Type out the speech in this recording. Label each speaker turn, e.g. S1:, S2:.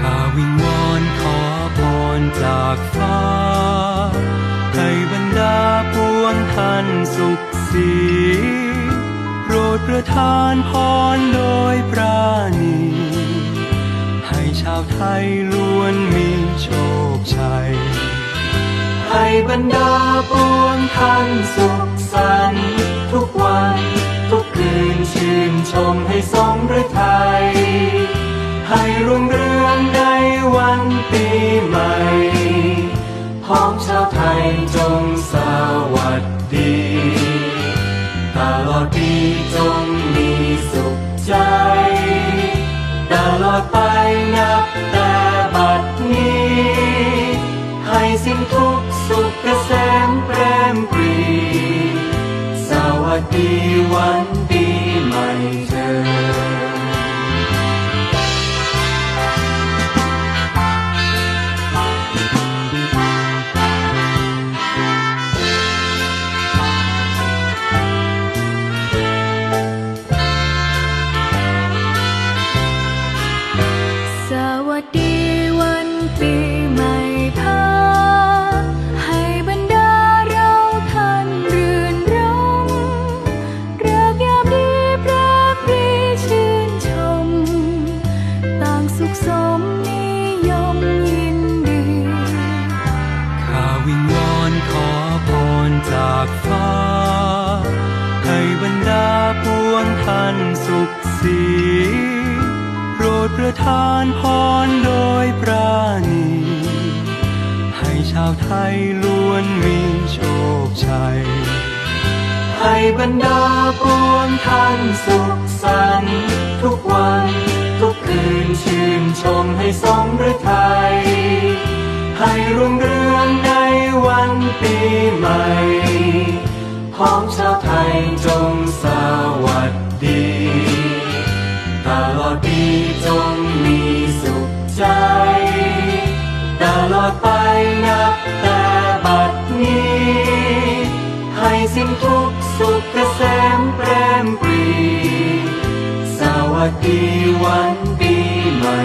S1: ข้าวิงวอนขอพรจากฟ้า ให้บรรดาปวงท่านสุขสีโปรดประทานพรโดยปราณีให้ชาวไทยล้วนมีโชคชัยให้บรรดาปวงท่านสุขสันต์ พ้องชาวไทยจงสวัสดี ตลอดปีจงมีสุขใจ ตลอดไปนับแต่บัดนี้ ให้สิ้นทุกสุขเกษมเปรมปรี สวัสดีวันปี
S2: สมนิยมยินดี
S1: ข้าวิงวอนขอพรจากฟ้า ให้บรรดาปวงท่านสุขสีโปรดประทานพรโดยปราณีให้ชาวไทยล้วนมีโชคชัย ให้บรรดาปวง ให้รุ่งเรืองในวันปีใหม่พ้องชาวไทยจงสวัสดี ตลอดปีจงมีสุขใจ ตลอดไปนับแต่บัดนี้ ให้สิ้นทุกสุขเกษมเปรมปรี สวัสดีวันปีใหม่